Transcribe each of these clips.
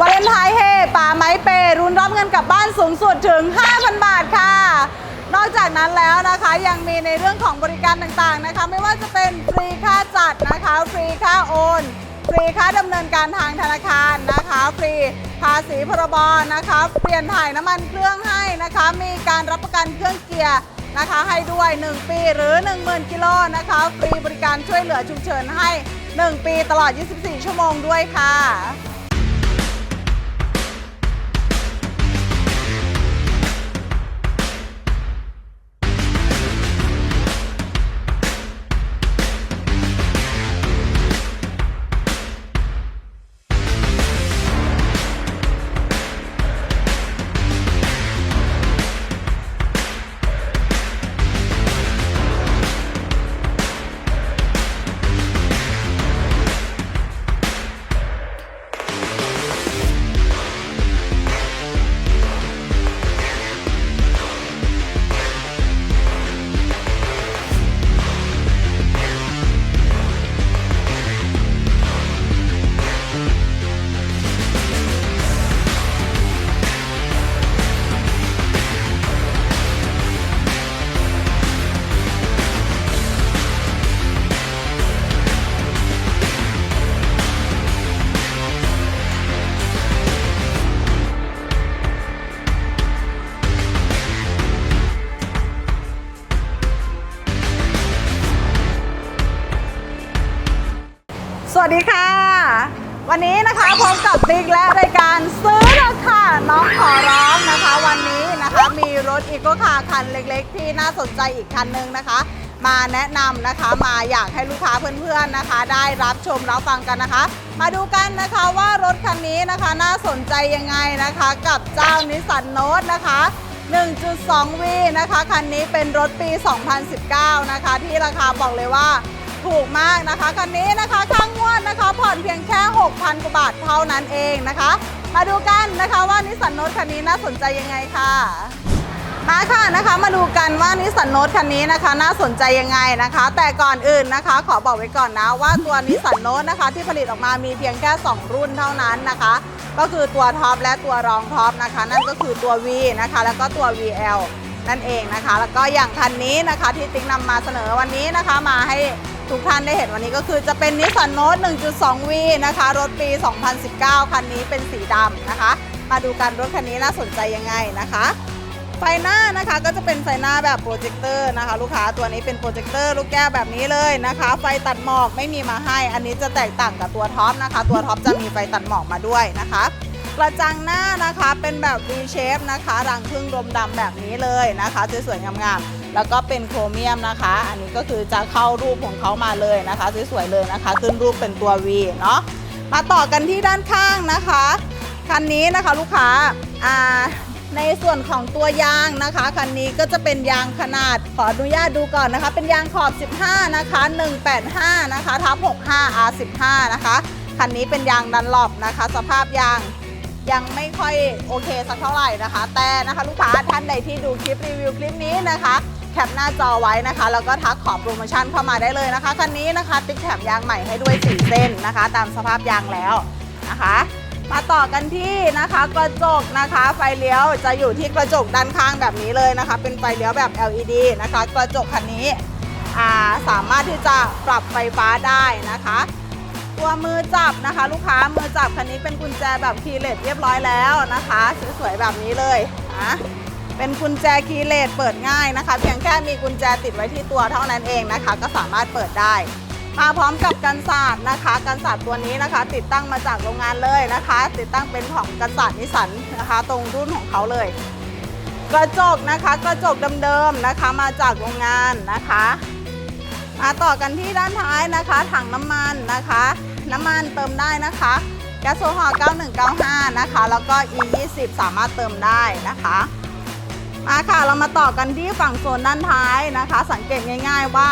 วาเลนไทน์เฮป่าไม้เปรุนรับเงินกลับบ้านสูงสุดถึง 5,000 บาทค่ะ นอกจากนั้นแล้วนะคะยังมีในเรื่องของบริการต่างๆนะคะ ไม่ว่าจะเป็นฟรีค่าจัดนะคะฟรีค่าโอนฟรีค่าดำเนินการทางธนาคารนะคะ ฟรีภาษีพรบนะคะ เปลี่ยนถ่ายน้ำมันเครื่องให้นะคะ มีการรับประกันเครื่องเกียร์นะคะให้ด้วย 1 ปีหรือ 10,000 กิโลนะคะ ฟรีบริการช่วยเหลือฉุกเฉินให้ 1 ปีตลอด 24 ชั่วโมงด้วยค่ะ วันนี้นะคะพบกับติ๊กและรายการซื้อราคาน้องขอร้องนะคะ วันนี้นะคะมีรถอีโกคาคันเล็กๆ ที่น่าสนใจอีกคันหนึงนะคะ มาแนะนำนะคะมาอยากให้ลูกค้าเพื่อนๆนะคะ ได้รับชมรับฟังกันนะคะ มาดูกันนะคะว่ารถคันนี้นะคะน่าสนใจยังไงนะคะ กับเจ้านิสสันโนตนะคะ 1.2V นะคะ คันนี้เป็นรถปี 2019 นะคะ ที่ราคาบอกเลยว่า ถูกมากนะคะคันนี้นะคะค่างวดนะคะผ่อนเพียงแค่ 6,000กว่าบาทเท่านั้นเองนะคะ มาดูกันนะคะว่านิสสันโนตคันนี้น่าสนใจยังไงค่ะมาค่ะนะคะมาดูกันว่านิสสันโนตคันนี้นะคะ น่าสนใจยังไงนะคะ แต่ก่อนอื่นนะคะ ขอบอกไว้ก่อนนะว่าตัวนิสสันโนตนะคะ ที่ผลิตออกมามีเพียงแค่ 2 รุ่นเท่านั้นนะคะ ก็คือตัวท็อปและตัวรองท็อปนะคะ นั่นก็คือตัว V นะคะ แล้วก็ตัว VL นั่นเองนะคะ แล้วก็อย่างคันนี้นะคะที่ติ๊กนำมาเสนอวันนี้นะคะมาให้ ทุกท่านได้เห็นวันนี้ก็คือจะเป็นนิสสันโนต 1.2V นะคะ รถปี 2019 คันนี้เป็นสีดำนะคะ มาดูกันรถคันนี้น่าสนใจยังไงนะคะ ไฟหน้านะคะก็จะเป็นไฟหน้าแบบโปรเจคเตอร์นะคะ ลูกค้าตัวนี้เป็นโปรเจคเตอร์ลูกแก้วแบบนี้เลยนะคะ ไฟตัดหมอกไม่มีมาให้ อันนี้จะแตกต่างกับตัวท็อปนะคะ ตัวท็อปจะมีไฟตัดหมอกมาด้วยนะคะกระจังหน้านะคะเป็นแบบ V shape นะคะ รังพึ่งลมดำแบบนี้เลยนะคะสวยๆงามๆ แล้วก็เป็นโครเมียมนะคะ อันนี้ก็คือจะเข้ารูปของเขามาเลยนะคะสวยๆเลยนะคะ ขึ้นรูปเป็นตัว V เนาะมาต่อกันที่ด้านข้างนะคะคันนี้นะคะลูกค้าอ่าในส่วนของตัวยางนะคะคันนี้ก็จะเป็นยางขนาดขออนุญาตดูก่อนนะคะ เป็นยางขอบ 15 นะคะ 185 นะคะทับ65 R15 นะคะคันนี้เป็นยางดันหลบนะคะ สภาพยางยังไม่ค่อยโอเคสักเท่าไหร่นะคะ แต่นะคะลูกค้าท่านใดที่ดูคลิปรีวิวคลิปนี้นะคะ แคปหน้าจอไว้นะคะ แล้วก็ทักขอโปรโมชั่นเข้ามาได้เลยนะคะคันนี้นะคะ ติ๊กแถมยางใหม่ให้ด้วย4เส้นนะคะ ตามสภาพยางแล้วนะคะ มาต่อกันที่นะคะกระจกนะคะ ไฟเลี้ยวจะอยู่ที่กระจกด้านข้างแบบนี้เลยนะคะ เป็นไฟเลี้ยวแบบ LED นะคะ กระจกคันนี้สามารถที่จะปรับไฟฟ้าได้นะคะตัวมือจับนะคะ ลูกค้ามือจับคันนี้เป็นกุญแจแบบคีย์เลสเรียบร้อยแล้วนะคะ สวยๆแบบนี้เลยนะ เป็นกุญแจคีย์เลสเปิดง่ายนะคะ เพียงแค่มีกุญแจติดไว้ที่ตัวเท่านั้นเองนะคะ ก็สามารถเปิดได้ มาพร้อมกับกันศาสตร์นะคะกันศาสตร์ตัวนี้นะคะ ติดตั้งมาจากโรงงานเลยนะคะ ติดตั้งเป็นของกันศาสตร์นิสันนะคะ ตรงรุ่นของเขาเลย กระจกนะคะกระจกเดิมๆนะคะมาจากโรงงานนะคะมาต่อกันที่ด้านท้ายนะคะ ถังน้ำมันนะคะ น้ำมันเติมได้นะคะแก๊สโซฮอล์9195 นะคะ แล้วก็ E20 สามารถเติมได้นะคะ มาค่ะเรามาต่อกันที่ฝั่งโซนด้านท้ายนะคะ สังเกตง่าย ๆว่า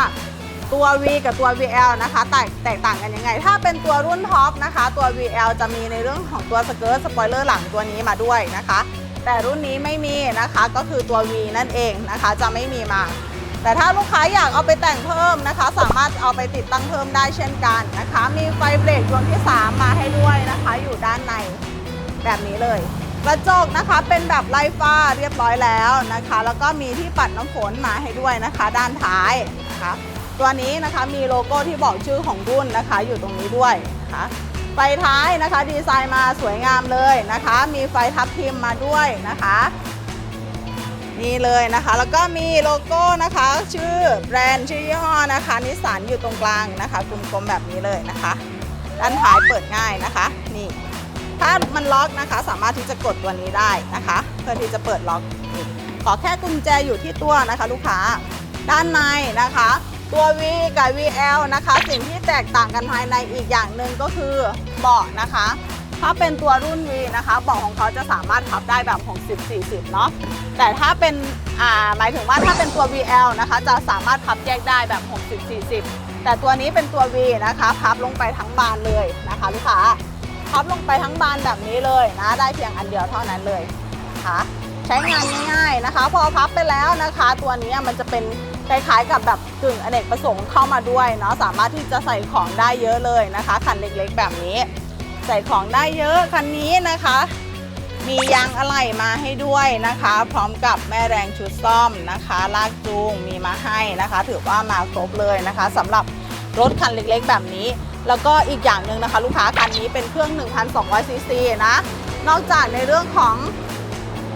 ตัว V กับตัว VL นะคะแตกแตกต่างกันยังไง ถ้าเป็นตัวรุ่นท็อปนะคะ ตัว VL จะมีในเรื่องของตัวสเกิร์ตสปอยเลอร์หลังตัวนี้มาด้วยนะคะ แต่รุ่นนี้ไม่มีนะคะก็คือตัว V นั่นเองนะคะจะไม่มีมา แต่ถ้าลูกค้าอยากเอาไปแต่งเพิ่มนะคะ สามารถเอาไปติดตั้งเพิ่มได้เช่นกันนะคะ มีไฟเบรกดวงที่ 3 มาให้ด้วยนะคะ อยู่ด้านในแบบนี้เลย กระจกนะคะเป็นแบบไล่ฟ้าเรียบร้อยแล้วนะคะ แล้วก็มีที่ปัดน้ำฝนมาให้ด้วยนะคะ ด้านท้ายนะคะตัวนี้นะคะมีโลโก้ที่บอกชื่อของรุ่นนะคะ อยู่ตรงนี้ด้วยนะคะไฟท้ายนะคะ ดีไซน์มาสวยงามเลยนะคะ มีไฟทับทิมมาด้วยนะคะนี่เลยนะคะ แล้วก็มีโลโก้นะคะ ชื่อแบรนด์ชื่อยี่ห้อนะคะนิสสันอยู่ตรงกลางนะคะกลมๆแบบนี้เลยนะคะ ด้านท้ายเปิดง่ายนะคะ นี่ ถ้ามันล็อกนะคะ สามารถที่จะกดตัวนี้ได้นะคะ เพื่อที่จะเปิดล็อก ขอแค่กุญแจอยู่ที่ตัวนะคะ ลูกค้าด้านในนะคะ ตัว V กับ VL นะคะ สิ่งที่แตกต่างกันภายในอีกอย่างหนึ่งก็คือเบาะนะคะ ถ้าเป็นตัวรุ่น V นะคะเบาะของเขาจะสามารถพับได้แบบ 60-40 เนาะแต่ถ้าเป็นอ่าหมายถึงว่าถ้าเป็นตัว VL นะคะ จะสามารถพับแยกได้แบบ 60-40 แต่ตัวนี้เป็นตัว V นะคะ พับลงไปทั้งบานเลยนะคะ ลูกค้า พับลงไปทั้งบานแบบนี้เลยนะได้เพียงอันเดียวเท่านั้นเลยนะคะใช้งานง่ายๆนะคะ พอพับไปแล้วนะคะ ตัวนี้มันจะเป็นคล้ายๆกับแบบกึ่งอเนกประสงค์เข้ามาด้วยเนาะสามารถที่จะใส่ของได้เยอะเลยนะคะ คันเล็กๆแบบนี้ ใส่ของได้เยอะคันนี้นะคะ มียางอะไหล่มาให้ด้วยนะคะ พร้อมกับแม่แรงชุดซ่อมนะคะ ลากจูงมีมาให้นะคะ ถือว่ามาครบเลยนะคะสำหรับรถคันเล็กๆแบบนี้ แล้วก็อีกอย่างหนึ่งนะคะ ลูกค้าคันนี้เป็นเครื่อง 1,200ซีซีนะ นอกจากในเรื่องของ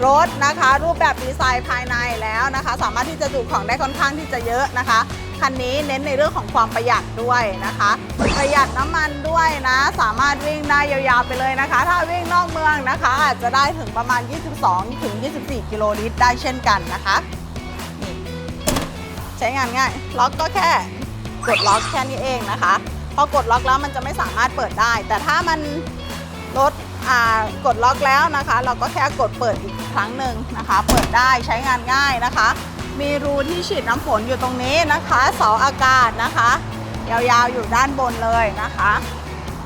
รถนะคะ รูปแบบดีไซน์ภายในแล้วนะคะ สามารถที่จะจุของได้ค่อนข้างที่จะเยอะนะคะ คันนี้เน้นในเรื่องของความประหยัดด้วยนะคะ ประหยัดน้ำมันด้วยนะ สามารถวิ่งได้ยาวๆไปเลยนะคะ ถ้าวิ่งนอกเมืองนะคะ อาจจะได้ถึงประมาณ 22 ถึง 24 กิโลลิตรได้เช่นกันนะคะใช้งานง่ายล็อกก็แค่กดล็อกแค่นี้เองนะคะ พอกดล็อกแล้วมันจะไม่สามารถเปิดได้ แต่ถ้ามันลดกดล็อกแล้วนะคะ เราก็แค่กดเปิดอีกครั้งหนึ่งนะคะ เปิดได้ใช้งานง่ายนะคะ มีรูที่ฉีดน้ำฝนอยู่ตรงนี้นะคะ เสาอากาศนะคะ ยาวๆอยู่ด้านบนเลยนะคะ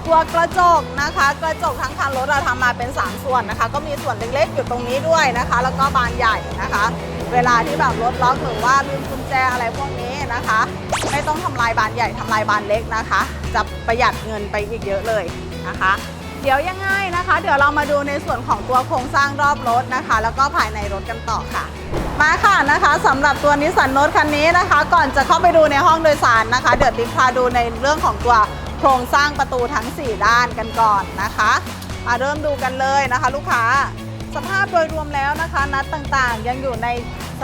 ตัวกระจกนะคะ กระจกทั้งคันรถเราทำมาเป็น 3 ส่วนนะคะ ก็มีส่วนเล็กๆอยู่ตรงนี้ด้วยนะคะ แล้วก็บานใหญ่นะคะ เวลาที่แบบรถล็อกหรือว่าลืมกุญแจอะไรพวกนี้ นะคะ ไม่ต้องทำลายบานใหญ่ทำลายบานเล็กนะคะ จะประหยัดเงินไปอีกเยอะเลยนะคะ เดี๋ยวยังไงนะคะ เดี๋ยวเรามาดูในส่วนของตัวโครงสร้างรอบรถนะคะ แล้วก็ภายในรถกันต่อค่ะ มาค่ะนะคะสำหรับตัวนิสสันโนตคันนี้นะคะ ก่อนจะเข้าไปดูในห้องโดยสารนะคะ เดี๋ยวติ๊กพาดูในเรื่องของตัวโครงสร้างประตูทั้ง 4 ด้านกันก่อนนะคะมาเริ่มดูกันเลยนะคะ ลูกค้าสภาพโดยรวมแล้วนะคะ นัดต่างๆ ยังอยู่ใน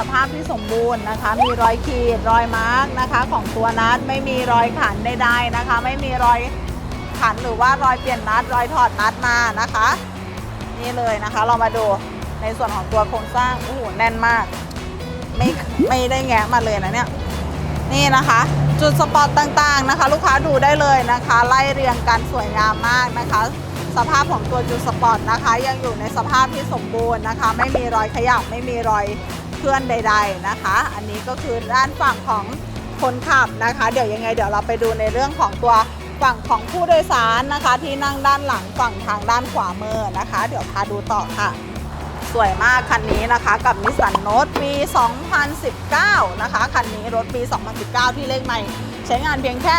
สภาพที่สมบูรณ์นะคะ มีรอยขีดรอยมาร์กนะคะ ของตัวนัดไม่มีรอยขันใดๆนะคะ ไม่มีรอยขันหรือว่ารอยเปลี่ยนนัดรอยถอดนัดมานะคะ นี่เลยนะคะ เรามาดูในส่วนของตัวโครงสร้างโอ้โหแน่นมาก ไม่ไม่ได้แงะมาเลยนะเนี่ยนี่นะคะ จุดสปอตต่างๆนะคะ ลูกค้าดูได้เลยนะคะ ไล่เรียงกันสวยงามมากนะคะ สภาพของตัวจุดสปอตนะคะ ยังอยู่ในสภาพที่สมบูรณ์นะคะ ไม่มีรอยขยับไม่มีรอย เคลื่อนใด ๆนะคะ อันนี้ก็คือด้านฝั่งของคนขับนะคะ เดี๋ยวยังไงเดี๋ยวเราไปดูในเรื่องของตัวฝั่งของผู้โดยสารนะคะ ที่นั่งด้านหลังฝั่งทางด้านขวามือนะคะ เดี๋ยวพาดูต่อค่ะ สวยมากคันนี้นะคะ กับนิสสันโนตปี 2019 นะคะคันนี้รถปี 2019 ที่เลขใหม่ใช้งานเพียงแค่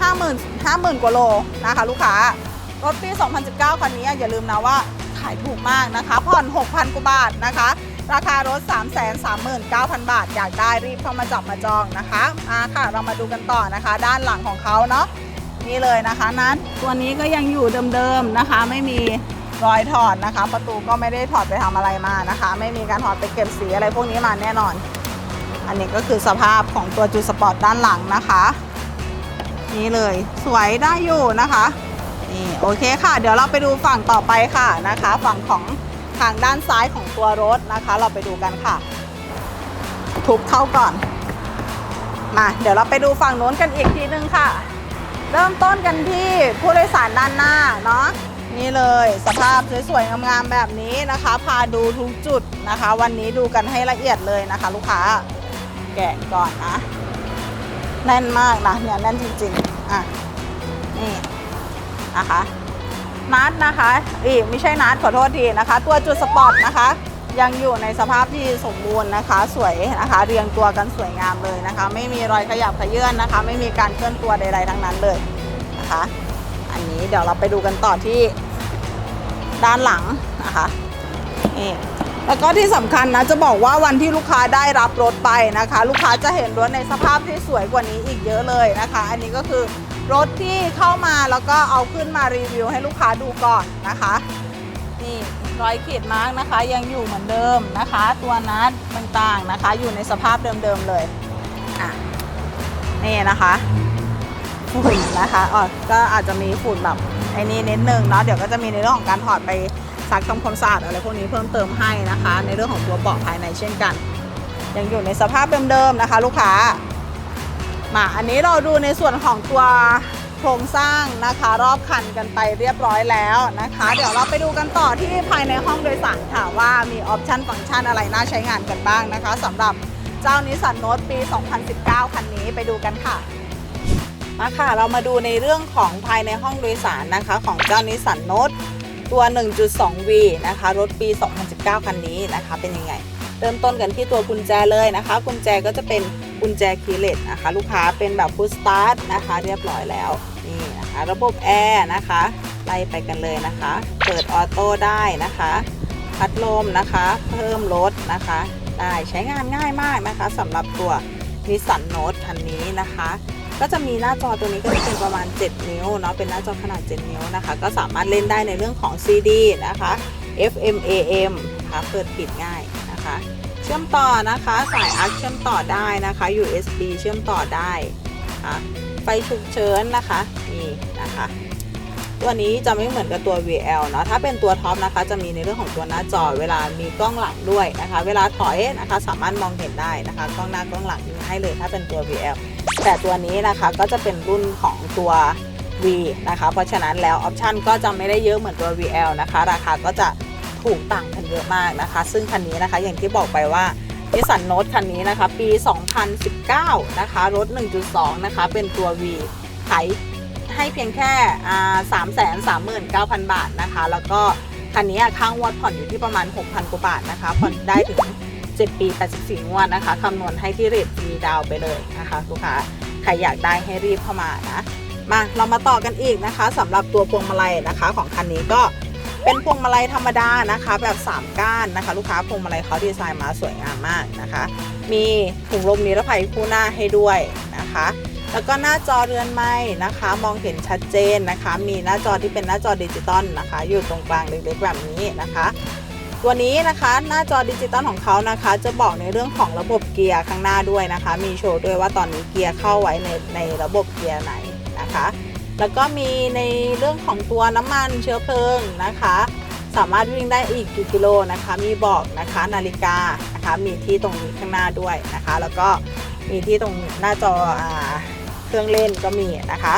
50,000 50,000 กว่าโลนะคะ ลูกค้ารถปี 2019 คันนี้อย่าลืมนะว่าขายถูกมากนะคะผ่อน 6,000 กว่าบาทนะคะ ราคารถ 339,000 บาท อยากได้รีบเข้ามาจับมาจองนะคะมาค่ะเรามาดูกันต่อนะคะ ด้านหลังของเขาเนาะนี่เลยนะคะนั้นตัวนี้ก็ยังอยู่เดิมๆนะคะ ไม่มีรอยถอดนะคะ ประตูก็ไม่ได้ถอดไปทำอะไรมานะคะ ไม่มีการถอดไปเก็บสีอะไรพวกนี้มาแน่นอน อันนี้ก็คือสภาพของตัวจูสปอร์ตด้านหลังนะคะ นี่เลยสวยได้อยู่นะคะนี่โอเคค่ะ เดี๋ยวเราไปดูฝั่งต่อไปค่ะนะคะ ฝั่งของ ทางด้านซ้ายของตัวรถนะคะ เราไปดูกันค่ะ ทุบเข้าก่อน มาเดี๋ยวเราไปดูฝั่งโน้นกันอีกทีนึงค่ะ เริ่มต้นกันที่ผู้โดยสารด้านหน้าเนาะนี่เลยสภาพสวยๆงามๆแบบนี้นะคะ พาดูทุกจุดนะคะ วันนี้ดูกันให้ละเอียดเลยนะคะ ลูกค้าแกะก่อนนะแน่นมากนะเนี่ยแน่นจริงๆอะนี่นะคะ นัดนะคะอีกไม่ใช่นัดขอโทษทีนะคะ ตัวจุดสปอร์ตนะคะ ยังอยู่ในสภาพที่สมบูรณ์นะคะ สวยนะคะ เรียงตัวกันสวยงามเลยนะคะ ไม่มีรอยขยับขยื่นนะคะ ไม่มีการเคลื่อนตัวใดๆทั้งนั้นเลยนะคะ อันนี้เดี๋ยวเราไปดูกันต่อที่ด้านหลังนะคะนี่แล้วก็ที่สำคัญนะจะบอกว่าวันที่ลูกค้าได้รับรถไปนะคะ ลูกค้าจะเห็นรถในสภาพที่สวยกว่านี้อีกเยอะเลยนะคะ อันนี้ก็คือ รถที่เข้ามาแล้วก็เอาขึ้นมารีวิวให้ลูกค้าดูก่อนนะคะ นี่รอยขีดมาร์กนะคะ ยังอยู่เหมือนเดิมนะคะ ตัวนัดต่างๆนะคะ อยู่ในสภาพเดิมๆเลยอะนี่นะคะฝุ่นนะคะอ๋อก็อาจจะมีฝุ่นแบบไอ้นี่นิดนึงเนาะเดี๋ยวก็จะมีในเรื่องของการถอดไปซักทำความสะอาดอะไรพวกนี้เพิ่มเติมให้นะคะ ในเรื่องของตัวเบาะภายในเช่นกัน ยังอยู่ในสภาพเดิมๆนะคะ ลูกค้า มาอันนี้เราดูในส่วนของตัวโครงสร้างนะคะ รอบคันกันไปเรียบร้อยแล้วนะคะ เดี๋ยวเราไปดูกันต่อที่ภายในห้องโดยสารค่ะว่ามีออปชันฟังก์ชันอะไรน่าใช้งานกันบ้างนะคะสำหรับเจ้านิสสันโนตปี 2019 คันนี้ไปดูกันค่ะมาค่ะเรามาดูในเรื่องของภายในห้องโดยสารนะคะ ของเจ้านิสสันโนตตัว 1.2V นะคะรถปี 2019 คันนี้นะคะเป็นยังไง เริ่มต้นกันที่ตัวกุญแจเลยนะคะ กุญแจก็จะเป็น กุญแจคีเลสนะคะ ลูกค้าเป็นแบบพุชสตาร์ทนะคะ เรียบร้อยแล้วนี่นะคะระบบแอร์นะคะไล่ไปกันเลยนะคะ เปิดออโต้ได้นะคะ พัดลมนะคะ เพิ่มรถนะคะ ได้ใช้งานง่ายมากนะคะสำหรับตัวนิสสันโนตคันนี้นะคะ ก็จะมีหน้าจอตัวนี้ก็จะเป็นประมาณ 7 นิ้วเนาะเป็นหน้าจอขนาด 7 นิ้วนะคะ ก็สามารถเล่นได้ในเรื่องของ CD นะคะ FM AM นะคะเปิดปิดง่ายนะคะ ชื่อมต่อนะคะ สายอาร์คเชื่อมต่อได้นะคะ USB เชื่อมต่อได้นะคะไฟฉุกเฉินนะคะนี่นะคะ ตัวนี้จะไม่เหมือนกับตัว VL เนาะถ้าเป็นตัวท็อปนะคะ จะมีในเรื่องของตัวหน้าจอเวลามีกล้องหลังด้วยนะคะ เวลาถอยนะคะ สามารถมองเห็นได้นะคะกล้องหน้ากล้องหลังมีให้เลยถ้าเป็นตัว VL แต่ตัวนี้นะคะก็จะเป็นรุ่นของตัว V นะคะ เพราะฉะนั้นแล้วออปชันก็จะไม่ได้เยอะเหมือนตัว VL นะคะ ราคาก็จะ ถูกต่างกันเยอะมากนะคะ ซึ่งคันนี้นะคะอย่างที่บอกไปว่านิสสันโนตคันนี้นะคะปี 2019 นะคะรถ 1.2 นะคะ เป็นตัว V ขายให้เพียงแค่สามแสนสามหมื่นเก้าพันบาทนะคะ แล้วก็คันนี้ค่างวดผ่อนอยู่ที่ประมาณ 6,000 กว่าบาทนะคะ ผ่อนได้ถึง 7 ปี 84 งวดนะคะ คำนวณให้ที่เรทมีดาวไปเลยนะคะลูกค้าใครอยากได้ให้รีบเข้ามานะ มาเรามาต่อกันอีกนะคะสำหรับตัวพวงมาลัยนะคะ ของคันนี้ก็ เป็นพวงมาลัยธรรมดานะคะ แบบ 3 ก้านนะคะ ลูกค้าพวงมาลัยเขาดีไซน์มาสวยงามมากนะคะ มีถุงลมนิรภัยคู่หน้าให้ด้วยนะคะ แล้วก็หน้าจอเรือนไม้นะคะ มองเห็นชัดเจนนะคะ มีหน้าจอที่เป็นหน้าจอดิจิตอลนะคะ อยู่ตรงกลางเล็กๆแบบนี้นะคะตัวนี้นะคะหน้าจอดิจิตอลของเขานะคะ จะบอกในเรื่องของระบบเกียร์ข้างหน้าด้วยนะคะ มีโชว์ด้วยว่าตอนนี้เกียร์เข้าไว้ในในระบบเกียร์ไหนนะคะ แล้วก็มีในเรื่องของตัวน้ำมันเชื้อเพลิงนะคะ สามารถวิ่งได้อีกกี่กิโลนะคะ มีบอกนะคะนาฬิกานะคะ มีที่ตรงนี้ข้างหน้าด้วยนะคะ แล้วก็มีที่ตรงหน้าจออาเครื่องเล่นก็มีนะคะ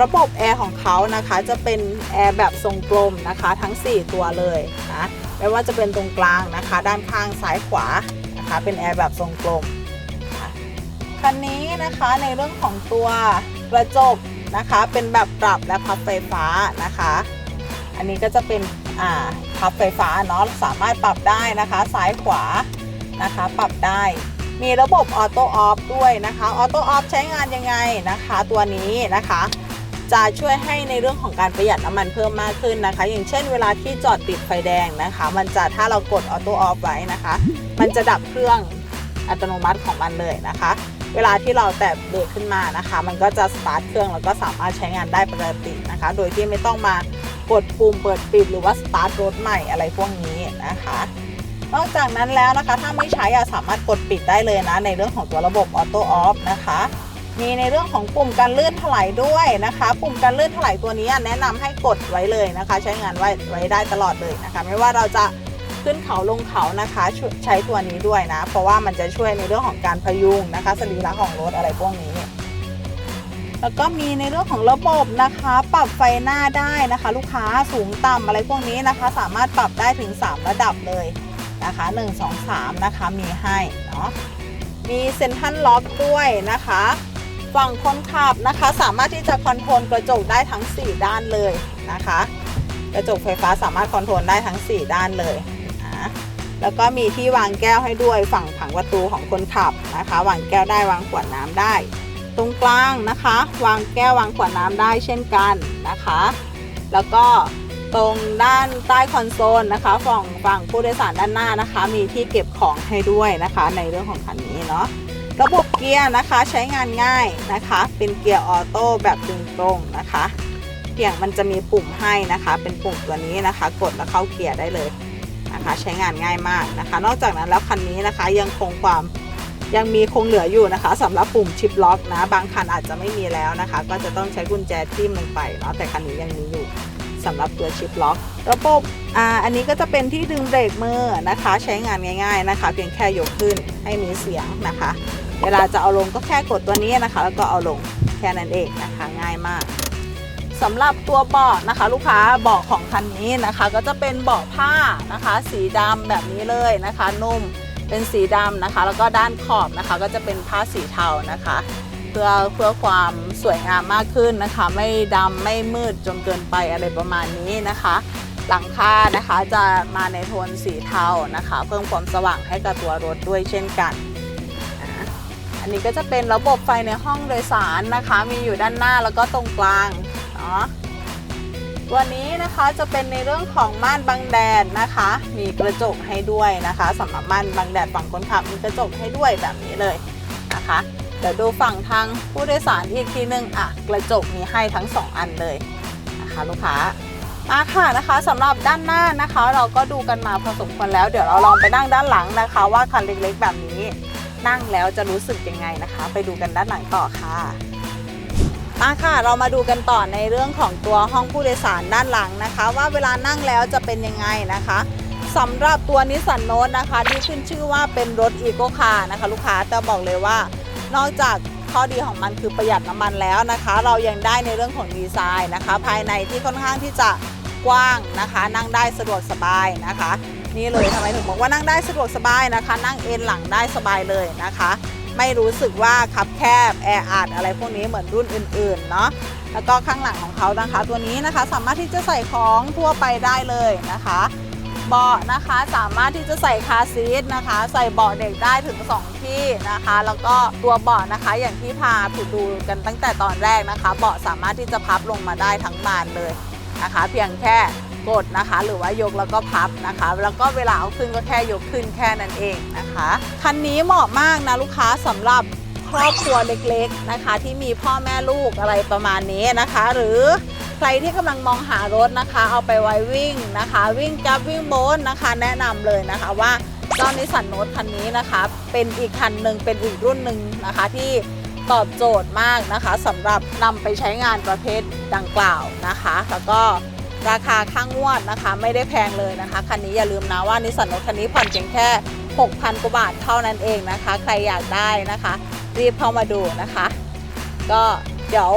ระบบแอร์ของเขานะคะจะเป็นแอร์แบบทรงกลมนะคะ ทั้ง 4 ตัวเลยนะไม่ว่าจะเป็นตรงกลางนะคะ ด้านข้างซ้ายขวานะคะ เป็นแอร์แบบทรงกลมคันนี้นะคะในเรื่องของตัวกระจก นะคะ เป็นแบบปรับและพับไฟฟ้านะคะ อันนี้ก็จะเป็นอ่าพับไฟฟ้าเนาะสามารถปรับได้นะคะ ซ้ายขวานะคะ ปรับได้มีระบบออโต้ออฟด้วยนะคะออโต้ออฟใช้งานยังไงนะคะ ตัวนี้นะคะ จะช่วยให้ในเรื่องของการประหยัดน้ำมันเพิ่มมากขึ้นนะคะ อย่างเช่นเวลาที่จอดติดไฟแดงนะคะ มันจะถ้าเรากดออโต้ออฟไว้นะคะ มันจะดับเครื่องอัตโนมัติของมันเลยนะคะ เวลาที่เราแตะเบรกขึ้นมานะคะ มันก็จะสตาร์ทเครื่องแล้วก็สามารถใช้งานได้ปกตินะคะ โดยที่ไม่ต้องมากดปุ่มเปิดปิดหรือว่าสตาร์ทรถใหม่อะไรพวกนี้นะคะ นอกจากนั้นแล้วนะคะ ถ้าไม่ใช้อะสามารถกดปิดได้เลยนะ ในเรื่องของตัวระบบออโต้ออฟนะคะมีในเรื่องของปุ่มการลื่นถลายด้วยนะคะ ปุ่มการลื่นถลายตัวนี้แนะนำให้กดไว้เลยนะคะ ใช้งานไว้ไว้ได้ตลอดเลยนะคะ ไม่ว่าเราจะ ขึ้นเขาลงเขานะคะใช้ตัวนี้ด้วยนะ เพราะว่ามันจะช่วยในเรื่องของการพยุงนะคะสรีระของรถอะไรพวกนี้ แล้วก็มีในเรื่องของระบบนะคะ ปรับไฟหน้าได้นะคะ ลูกค้าสูงต่ำอะไรพวกนี้นะคะ สามารถปรับได้ถึง 3 ระดับเลยนะคะ1 2 3นะคะมีให้เนาะมีเซ็นทรัลล็อกด้วยนะคะฝั่งคนขับนะคะ สามารถที่จะคอนโทรลกระจกได้ทั้ง 4 ด้านเลยนะคะ กระจกไฟฟ้าสามารถคอนโทรลได้ทั้ง 4 ด้านเลย แล้วก็มีที่วางแก้วให้ด้วยฝั่งผังประตูของคนขับนะคะ วางแก้วได้วางขวดน้ำได้ ตรงกลางนะคะ วางแก้ววางขวดน้ำได้เช่นกันนะคะ แล้วก็ตรงด้านใต้คอนโซลนะคะฝั่งฝั่งผู้โดยสารด้านหน้านะคะ มีที่เก็บของให้ด้วยนะคะ ในเรื่องของคันนี้เนาะระบบเกียร์นะคะใช้งานง่ายนะคะ เป็นเกียร์ออโต้แบบดึงตรงนะคะเพียงมันจะมีปุ่มให้นะคะ เป็นปุ่มตัวนี้นะคะ กดแล้วเข้าเกียร์ได้เลย นะคะใช้งานง่ายมากนะคะ นอกจากนั้นแล้วคันนี้นะคะยังคงความยังมีคงเหลืออยู่นะคะสำหรับปุ่มชิปล็อกนะบางคันอาจจะไม่มีแล้วนะคะ ก็จะต้องใช้กุญแจจิ้มลงไปเนาะแต่คันนี้ยังมีอยู่สำหรับตัวชิปล็อกระบบอ่าอันนี้ก็จะเป็นที่ดึงเบรกมือนะคะ ใช้งานง่าย ๆนะคะ เพียงแค่ยกขึ้นให้มีเสียงนะคะ เวลาจะเอาลงก็แค่กดตัวนี้นะคะ แล้วก็เอาลงแค่นั้นเองนะคะ ง่ายมาก สำหรับตัวเบาะนะคะ ลูกค้าเบาะของคันนี้นะคะ ก็จะเป็นเบาะผ้านะคะ สีดำแบบนี้เลยนะคะ นุ่มเป็นสีดำนะคะ แล้วก็ด้านขอบนะคะ ก็จะเป็นผ้าสีเทานะคะ เพื่อเพื่อความสวยงามมากขึ้นนะคะ ไม่ดำไม่มืดจนเกินไปอะไรประมาณนี้นะคะ หลังคานะคะจะมาในโทนสีเทานะคะ เพิ่มความสว่างให้กับตัวรถด้วยเช่นกันอันนี้ก็จะเป็นระบบไฟในห้องโดยสารนะคะ มีอยู่ด้านหน้าแล้วก็ตรงกลาง เนาะตัวนี้นะคะจะเป็นในเรื่องของม่านบังแดดนะคะ มีกระจกให้ด้วยนะคะสำหรับม่านบังแดดฝั่งคนขับมีกระจกให้ด้วยแบบนี้เลยนะคะเดี๋ยวดูฝั่งทางผู้โดยสารอีกทีนึงอะกระจกมีให้ทั้ง 2 อันเลยนะคะลูกค้ามาค่ะนะคะสำหรับด้านหน้านะคะ เราก็ดูกันมาพอสมควรแล้วเดี๋ยวเราลองไปนั่งด้านหลังนะคะ ว่าคันเล็กๆแบบนี้นั่งแล้วจะรู้สึกยังไงนะคะ ไปดูกันด้านหลังต่อค่ะ มาค่ะ เรามาดูกันต่อในเรื่องของตัวห้องผู้โดยสารด้านหลังนะคะ ว่าเวลานั่งแล้วจะเป็นยังไงนะคะสำหรับตัวนิสสันโนตนะคะ ที่ขึ้นชื่อว่าเป็นรถอีโ c คาร์นะคะ ลูกค้าแต่บอกเลยว่านอกจากข้อดีของมันคือประหยัดน้ำมันแล้วนะคะ เรายังได้ในเรื่องของดีไซน์นะคะ ภายในที่ค่อนข้างที่จะกว้างนะคะ นั่งได้สะดวกสบายนะคะ นี่เลยทำไมถึงบอกว่านั่งได้สะดวกสบายนะคะ นั่งเอนหลังได้สบายเลยนะคะ ไม่รู้สึกว่าคับแคบแออัดอะไรพวกนี้เหมือนรุ่นอื่นๆเนาะแล้วก็ข้างหลังของเขานะคะ ตัวนี้นะคะสามารถที่จะใส่ของทั่วไปได้เลยนะคะเบาะนะคะสามารถที่จะใส่คาซีทนะคะ ใส่เบาะเด็กได้ถึง 2 ที่นะคะ แล้วก็ตัวเบาะนะคะ อย่างที่พาผู้ดูกันตั้งแต่ตอนแรกนะคะ เบาะสามารถที่จะพับลงมาได้ทั้งบานเลยนะคะ เพียงแค่ กดนะคะ หรือว่ายกแล้วก็พับนะคะ แล้วก็เวลาเอาขึ้นก็แค่ยกขึ้นแค่นั้นเองนะคะคันนี้เหมาะมากนะลูกค้าสำหรับครอบครัวเล็กๆนะคะ ที่มีพ่อแม่ลูกอะไรประมาณนี้นะคะ หรือใครที่กำลังมองหารถนะคะ เอาไปไว้วิ่งนะคะ วิ่งกับวิ่งโบนนะคะ แนะนำเลยนะคะว่าเจ้านิสสันโนตคันนี้นะคะ เป็นอีกคันหนึ่งเป็นอีกรุ่นหนึ่งนะคะที่ตอบโจทย์มากนะคะสำหรับนำไปใช้งานประเภทดังกล่าวนะคะ แล้วก็ ราคาข้างงวดนะคะ ไม่ได้แพงเลยนะคะ คันนี้อย่าลืมนะว่านิสสันโนคันนี้ผ่อนเพียงแค่ 6,000กว่าบาทเท่านั้นเองนะคะ ใครอยากได้นะคะ รีบเข้ามาดูนะคะ ก็เดี๋ยว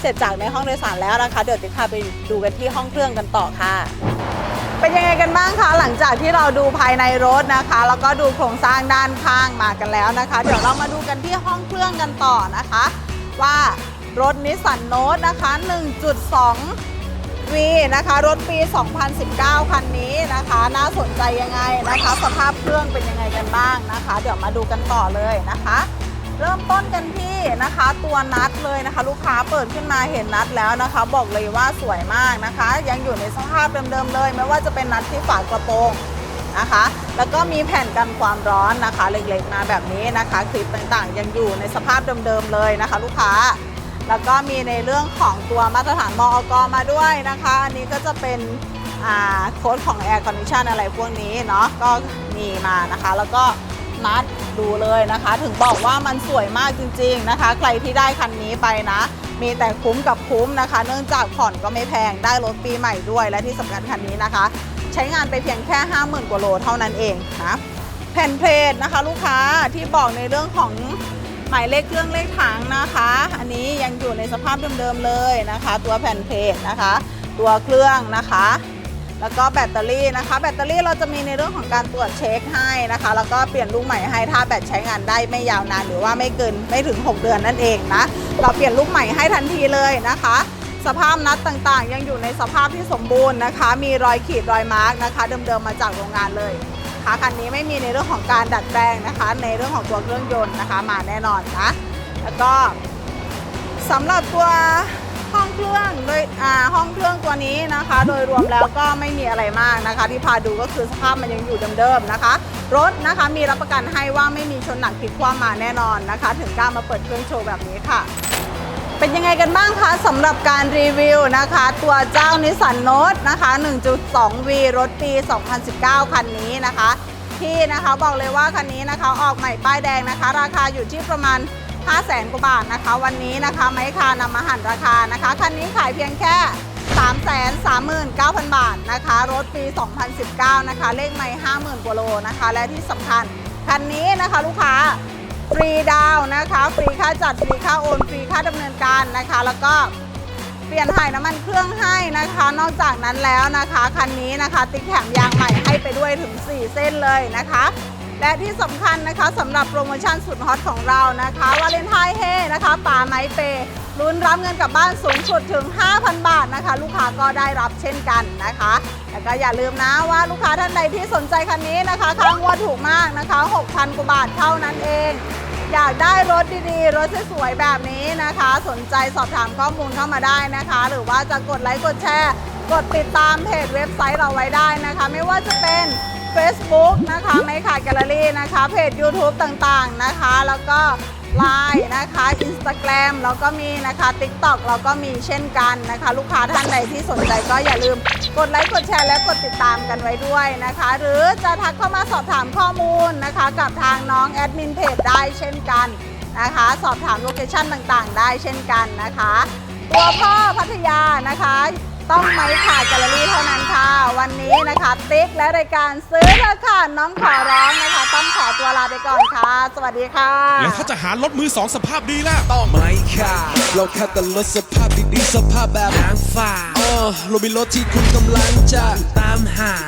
เสร็จจากในห้องโดยสารแล้วนะคะ เดี๋ยวติดพาไปดูกันที่ห้องเครื่องกันต่อค่ะ เป็นยังไงกันบ้างคะหลังจากที่เราดูภายในรถนะคะ แล้วก็ดูโครงสร้างด้านข้างมากันแล้วนะคะ เดี๋ยวเรามาดูกันที่ห้องเครื่องกันต่อนะคะ ว่ารถนิสสันโนตนะคะ 1.2 V นะคะรถปี 2019 คันนี้นะคะ น่าสนใจยังไงนะคะ สภาพเครื่องเป็นยังไงกันบ้างนะคะ เดี๋ยวมาดูกันต่อเลยนะคะ เริ่มต้นกันที่นะคะตัวนัดเลยนะคะ ลูกค้าเปิดขึ้นมาเห็นนัดแล้วนะคะ บอกเลยว่าสวยมากนะคะ ยังอยู่ในสภาพเดิมๆเลย ไม่ว่าจะเป็นนัดที่ฝากระโปรงนะคะ แล้วก็มีแผ่นกันความร้อนนะคะเล็กๆมาแบบนี้นะคะ คลิปต่างๆ ยังอยู่ในสภาพเดิมๆเลยนะคะ ลูกค้า แล้วก็มีในเรื่องของตัวมาตรฐานมอกมาด้วยนะคะ อันนี้ก็จะเป็นโค้ดของ Air Condition อะไรพวกนี้เนาะก็มีมานะคะ แล้วก็นัดดูเลยนะคะ ถึงบอกว่ามันสวยมากจริง ๆนะคะ ใครที่ได้คันนี้ไปนะ มีแต่คุ้มกับคุ้มนะคะ เนื่องจากผ่อนก็ไม่แพงได้รถปีใหม่ด้วยและที่สำคัญคันนี้นะคะ ใช้งานไปเพียงแค่ 50,000กว่าโลเท่านั้นเองนะแผ่นเพลทนะคะ ลูกค้าที่บอกในเรื่องของ หมายเลขเครื่องเลขถังนะคะ อันนี้ยังอยู่ในสภาพเดิมๆเลยนะคะ ตัวแผ่นเพลทนะคะ ตัวเครื่องนะคะ แล้วก็แบตเตอรี่นะคะ แบตเตอรี่เราจะมีในเรื่องของการตรวจเช็คให้นะคะ แล้วก็เปลี่ยนลูกใหม่ให้ถ้าแบตใช้งานได้ไม่ยาวนาน หรือว่าไม่เกินไม่ถึง 6 เดือนนั่นเองนะเราเปลี่ยนลูกใหม่ให้ทันทีเลยนะคะสภาพนัดต่างๆ ยังอยู่ในสภาพที่สมบูรณ์นะคะ มีรอยขีดรอยมาร์กนะคะ เดิมๆมาจากโรงงานเลย คะคันนี้ไม่มีในเรื่องของการดัดแปลงนะคะ ในเรื่องของตัวเครื่องยนต์นะคะ มาแน่นอนนะแล้วก็สำหรับตัวห้องเครื่องโดยอ่าห้องเครื่องตัวนี้นะคะ โดยรวมแล้วก็ไม่มีอะไรมากนะคะ ที่พาดูก็คือสภาพมันยังอยู่เดิมๆนะคะ รถนะคะมีรับประกันให้ว่าไม่มีชนหนักพลิกคว่ำมาแน่นอนนะคะ ถึงกล้ามาเปิดเครื่องโชว์แบบนี้ค่ะ เป็นยังไงกันบ้างคะสำหรับการรีวิวนะคะ ตัวเจ้านิสสันโนตนะคะ 1.2V รถปี 2019 คันนี้นะคะ ที่นะคะบอกเลยว่าคันนี้นะคะออกใหม่ป้ายแดงนะคะ ราคาอยู่ที่ประมาณ 5 0 0แสนกว่าบาทนะคะ วันนี้นะคะไม้คานำมาหันราคานะคะ คันนี้ขายเพียงแค่ 3 3 9 0 0 0 บาทนะคะ รถปี 2019 นะคะ เลขไม่ 50,000กว่าโลนะคะ และที่สำคัญคันนี้นะคะลูกค้า ฟรีดาวนะคะ ฟรีค่าจัด ฟรีค่าโอน ฟรีค่าดำเนินการนะคะ แล้วก็เปลี่ยนถ่ายน้ำมันเครื่องให้นะคะ นอกจากนั้นแล้วนะคะคันนี้นะคะติ๊กแถมยางใหม่ให้ไปด้วยถึง 4 เส้นเลยนะคะ และที่สำคัญนะคะสำหรับโปรโมชั่นสุดฮอตของเรานะคะวาเลนไทน์เฮนะคะป่าไม้เปย์ ลุ้นรับเงินกลับบ้านสูงสุดถึง 5,000 บาทนะคะ ลูกค้าก็ได้รับเช่นกันนะคะแล้วก็อย่าลืมนะว่าลูกค้าท่านใดที่สนใจคันนี้นะคะค่างวดถูกมากนะคะ 6,000 กว่าบาทเท่านั้นเอง อยากได้รถดีๆ รถสวยๆแบบนี้นะคะ สนใจสอบถามข้อมูลเข้ามาได้นะคะ หรือว่าจะกดไลค์กดแชร์ กดติดตามเพจเว็บไซต์เราไว้ได้นะคะ ไม่ว่าจะเป็น Facebook นะคะไม่ขาดแกลเลอรี่นะคะ เพจ YouTube ต่างๆนะคะ แล้วก็ Line นะคะ Instagram แล้วก็มีนะคะ TikTok เราก็มีเช่นกันนะคะ ลูกค้าท่านใดที่สนใจก็อย่าลืมกดไลค์กดแชร์และกดติดตามกันไว้ด้วยนะคะ หรือจะทักเข้ามาสอบถามข้อมูลนะคะ กับทางน้องแอดมินเพจได้เช่นกันนะคะ สอบถามโลเคชั่นต่างๆ ได้เช่นกันนะคะ ตัวพ่อพัทยานะคะ ต้องไม้ขาดแกลเลอรี่เท่านั้นค่ะ วันนี้นะคะ ติ๊กและรายการซื้อเถอะค่ะน้องขอร้องนะคะ ต้องขอตัวลาไปก่อนค่ะ สวัสดีค่ะ แล้วถ้าจะหารถมือสองสภาพดีล่ะ ต้องไม่ค่ะ เราแค่แต่รถสภาพดีๆสภาพแบบนางฟ้าเออเรามีรถที่คุณกำลังจะตามหา